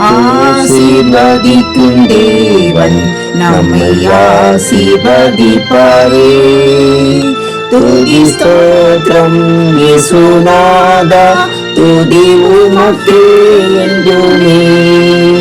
ஆசீர்வதிக்கும் தேவன் நம்மை ஆசீர்வதிப்பாரே. துதி ஸ்தோத்திரம் இயேசுநாதா துதி உமக்கே என்றுமே.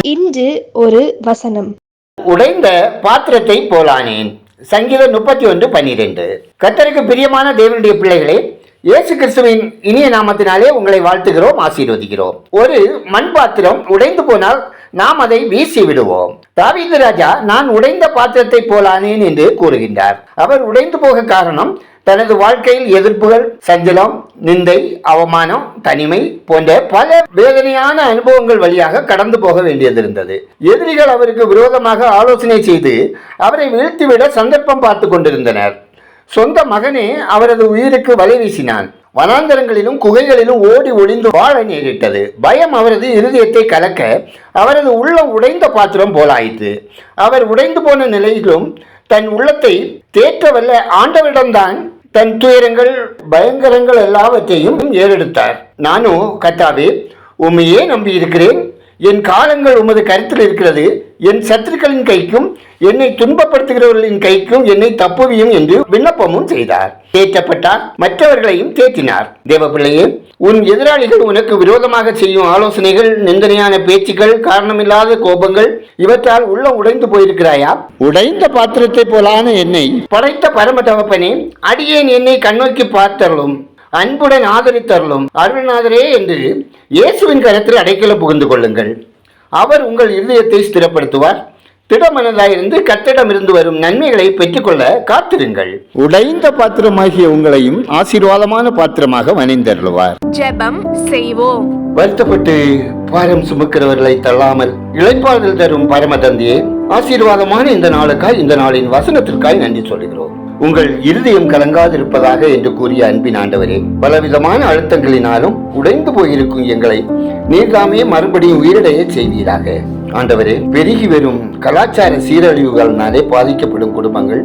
இன்று ஒரு வசனம். உடைந்த பாத்திரத்தை போலானேன். சங்கீதம் முப்பத்தி ஒன்று பன்னிரெண்டு. கத்தருக்கு பிரியமான தேவனுடைய பிள்ளைகளே இயேசு கிறிஸ்துவின் இனிய நாமத்தினாலே உங்களை வாழ்த்துகிறோம் ஆசீர்வதிக்கிறோம். ஒரு மண் பாத்திரம் உடைந்து போனால் நாம் அதை வீசி விடுவோம். தாவீது ராஜா நான் உடைந்த பாத்திரத்தை போலானேன் என்று கூறுகின்றார். அவர் உடைந்து போக காரணம் தனது வாழ்க்கையில் எதிர்ப்புகள் சஞ்சலம் நிந்தை அவமானம் தனிமை போன்ற பல வேதனையான அனுபவங்கள் வழியாக கடந்து போக வேண்டியதிருந்தது. எதிரிகள் அவருக்கு விரோதமாக ஆலோசனை செய்து அவரை வீழ்த்திவிட சந்தர்ப்பம் பார்த்து கொண்டிருந்தனர். சொந்த மகனே அவரது உயிருக்கு வலை வீசினான். வனாந்தரங்களிலும் குகைகளிலும் ஓடி ஒளிந்து வாழ நேரிட்டது. பயம் அவரது இருதயத்தை கலக்க அவரது உள்ளம் உடைந்த பாத்திரம் போலாயிற்று. அவர் உடைந்து போன நிலையிலும் தன் உள்ளத்தை தேற்றவல்ல ஆண்டவரிடம்தான் தன் துயரங்கள் பயங்கரங்கள் எல்லாவற்றையும் ஏறெடுத்தார். நானும் கத்தாவே உண்மையே நம்பி இருக்கிறேன் என் காலங்கள் உமது கருத்தில் இருக்கிறது. என் சத்துருக்களின் கைக்கும் என்னை துன்பப்படுத்துகிறவர்களின் கைக்கும் என்னை தப்புவியும் என்று விண்ணப்பமும் செய்தார். தேற்றப்பட்டார் மற்றவர்களையும் தேற்றினார். தேவப்பிள்ளையே உன் எதிராளிகள் உனக்கு விரோதமாக செய்யும் ஆலோசனைகள் நிந்தனையான பேச்சுக்கள் காரணமில்லாத கோபங்கள் இவற்றால் உள்ள உடைந்து போயிருக்கிறாயா? உடைந்த பாத்திரத்தை போலான என்னை. படைத்த பரம தகப்பனே அடியேன் என்னை கண்ணோக்கி பார்த்தருளும் அன்புடன் ஆதரித்தருளும். அருள்நாதரே என்று இயேசுவின் கரத்தில் அடைக்கல புகுந்து கொள்ளுங்கள். அவர் உங்கள் இருதயத்தை ஸ்திரப்படுத்துவார். திடமனதாயிருந்து கத்திடமிருந்து வரும் நன்மைகளை பெற்றுக்கொள்ள காத்திருங்கள். உடைந்த பாத்திரமாகிய உங்களையும் ஆசீர்வாதமான பாத்திரமாக வணைந்தருளுவார். ஜெபம் செய்வோம். வருத்தப்பட்டு பாரம் சுமக்கிறவர்களை தள்ளாமல் இளைப்பாறுதல் தரும் பரம தந்தையே ஆசீர்வாதமான இந்த நாளுக்காய் இந்த நாளின் வசனத்திற்காய் நன்றி சொல்கிறோம் உங்கள் இருதயம் கலங்காதிருப்பதாக என்று கூறிய அன்பின் ஆண்டவரே பலவிதமான அழுத்தங்களினாலும் உடைந்து போயிருக்கும் எங்களை நீர்தாமே மறுபடியும் உயிரிடைய செய்வீராக. ஆண்டவரே பெருகி வரும் கலாச்சார சீரழிவுகள்னாலே பாதிக்கப்படும் குடும்பங்கள்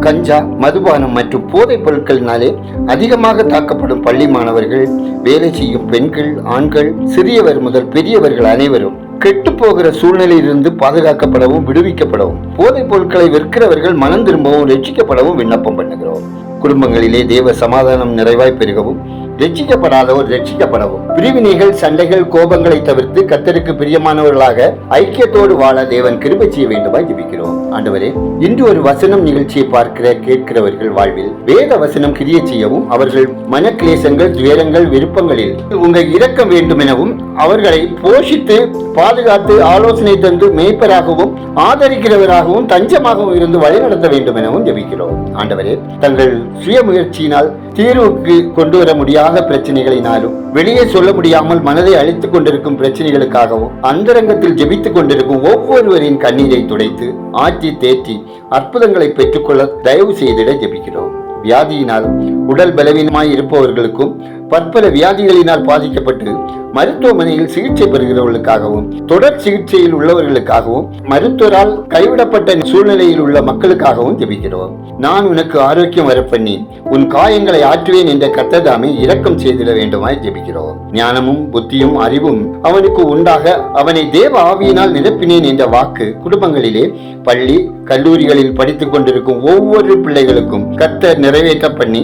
கஞ்சா மதுபானம் மற்றும் போதைப் பொருட்களினாலே அதிகமாக தாக்கப்படும் பள்ளி மாணவர்கள் வேலை செய்யும் பெண்கள் ஆண்கள் சிறியவர் முதல் பெரியவர்கள் அனைவரும் கெட்டு போகிற சூழ்நிலையிலிருந்து பாதுகாக்கப்படவும் விடுவிக்கப்படவும் போதைப் பொருட்களை விற்கிறவர்கள் மனம் திரும்பவும் ரட்சிக்கப்படவும் விண்ணப்பம் பண்ணுகிறோம். குடும்பங்களிலே தேவ சமாதானம் நிறைவாய் பெருகவும் ரட்சிக்கப்படாதவர் ரட்சிக்கப்படவும். பிரிவினைகள் சண்டைகள் கோபங்களை தவிர்த்து கத்தருக்கு பிரியமானவர்களாக ஐக்கியத்தோடு வாழ தேவன் கிருபை செய்ய வேண்டுமாய் ஜபிக்கிறோம். ஆண்டவரே இன்று ஒரு வசனம் நிகழ்ச்சியை பார்க்கிற கேட்கிறவர்கள் வாழ்வில் வேத வசனம் கிரிய செய்யவும் அவர்கள் மனக்லேசங்கள் துயரங்கள் விருப்பங்களில் உங்கள் இரக்கம் வேண்டும் எனவும் அவர்களை போஷித்து பாதுகாத்து ஆலோசனை தந்து மேய்ப்பராகவும் ஆதரிக்கிறவராகவும் தஞ்சமாகவும் இருந்து வழிநடத்த வேண்டும் எனவும் ஜெபிக்கிறோம். ஆண்டவரே தங்கள் சுய முயற்சியினால் தீர்வுக்கு கொண்டு வர முடியாது பிரச்சனைகளினாலும் வெளியே சொல்ல முடியாமல் மனதை அழித்துக் கொண்டிருக்கும் பிரச்சனைகளுக்காகவும் அந்தரங்கத்தில் ஜெபித்துக் கொண்டிருக்கும் ஒவ்வொருவரின் கண்ணீரை துடைத்து ஆற்றி தேற்றி அற்புதங்களை பெற்றுக்கொள்ள தயவு செய்திட ஜெபிக்கிறோம். வியாதியினால் உடல் பலவீனமாய் இருப்பவர்களுக்கும் பற்பல வியாதிகளினால் பாதிக்கப்பட்டு மருத்துவமனையில் சிகிச்சை பெறுகிறவர்களுக்காகவும் தொடர் சிகிச்சையில் உள்ளவர்களுக்காகவும் மருத்துவரால் கைவிடப்பட்ட சூழ்நிலையில் உள்ள மக்களுக்காகவும் ஜெபிக்கிறோம். நான் உனக்கு ஆரோக்கியம் வரப்பண்ணி உன் காயங்களை ஆற்றுவேன் என்ற கத்ததாமே இரக்கம் செய்திட வேண்டுமாய் ஜெபிக்கிறோம். ஞானமும் புத்தியும் அறிவும் அவனுக்கு உண்டாக அவனை தேவ ஆவியினால் நிரப்பினேன் என்ற வாக்கு குடும்பங்களிலே பள்ளி கல்லூரிகளில் படித்துக் கொண்டிருக்கும் ஒவ்வொரு பிள்ளைகளுக்கும் கத்தர் நிறைவேற்ற பண்ணி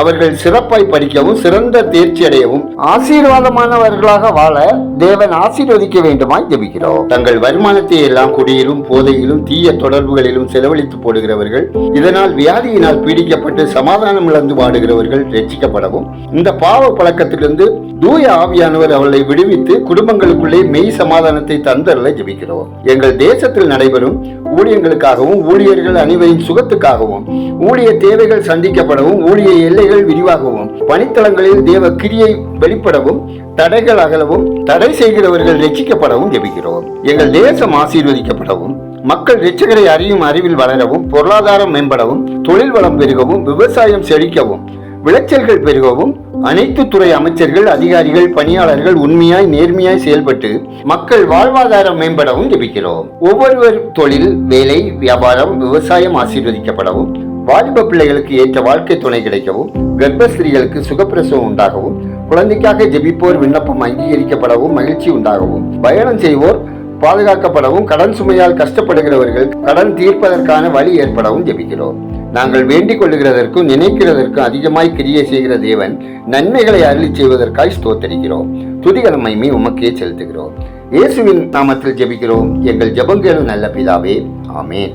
அவர்கள் சிறப்பாய் படிக்கவும் சிறந்த தேர்ச்சி அடையவும் ஆசீர்வாதமானவர்களாக வாழ தேவன் ஆசீர்வதிக்க வேண்டுமாய் ஜெபிக்கிறோம். தங்கள் வருமானத்தை எல்லாம் குடியிலும் போதையிலும் தீய தொடர்புகளிலும் செலவழித்து போடுகிறவர்கள் இதனால் வியாதியினால் பீடிக்கப்பட்டு சமாதானம் இழந்து வாடுகிறவர்கள் ரட்சிக்கப்படவும் இந்த பாவ பழக்கத்திலிருந்து தூய ஆவியானவர் அவர்களை விடுவித்து குடும்பங்களுக்குள்ளே மெய் சமாதானத்தை தந்தரல ஜெபிக்கிறோம். எங்கள் தேசத்தில் நடைபெறும் ஊழியங்களுக்காகவும் ஊழியர்கள் அனைவரின் சுகத்துக்காகவும் ஊழிய தேவைகள் சந்திக்கப்படவும் ஊழிய எல்லைகள் விரிவாகவும் பணித்தளங்களில் தேவ கிரியை வெளிப்படவும் தடைகள் அகலவும் தடை செய்கிறவர்கள் ரட்சிக்கப்படவும் ஜெபிக்கிறோம். எங்கள் தேசம் ஆசீர்வதிக்கப்படவும் மக்கள் ரிச்சகரை அறியும் அறிவில் வளரவும் பொருளாதாரம் மேம்படவும் தொழில் வளம் பெருகவும் விவசாயம் செழிக்கவும் விளைச்சல்கள் பெருகவும் அனைத்து துறை அமைச்சர்கள் அதிகாரிகள் பணியாளர்கள் உண்மையாய் நேர்மையாய் செயல்பட்டு மக்கள் வாழ்வாதாரம் மேம்படவும் ஜெபிக்கிறோம். ஒவ்வொருவர் தொழில் வேலை வியாபாரம் விவசாயம் ஆசீர்வதிக்கப்படவும். வாலிப பிள்ளைகளுக்கு ஏற்ற வாழ்க்கை துணை கிடைக்கவும் கர்ப்பஸ்திரீகளுக்கு சுகப்பிரசவம் உண்டாகவும் குழந்தைக்காக ஜெபிப்போர் விண்ணப்பம் அங்கீகரிக்கப்படவும் மகிழ்ச்சி உண்டாகவும் பயணம் செய்வோர் பாதுகாக்கப்படவும் கடன் சுமையால் கஷ்டப்படுகிறவர்கள் கடன் தீர்ப்பதற்கான வழி ஏற்படவும் ஜெபிக்கிறோம். நாங்கள் வேண்டிக் கொள்ளுகிறதற்கும் நினைக்கிறதற்கும் அதிகமாய் கிரியை செய்கிற தேவன் நன்மைகளை அருளி செய்வதற்காய் ஸ்தோத்தரிக்கிறோம். துதிகன மைமை உமக்கே செலுத்துகிறோம். இயேசுவின் நாமத்தில் ஜெபிக்கிறோம். எங்கள் ஜெபங்களும் நல்ல பிதாவே. ஆமேன்.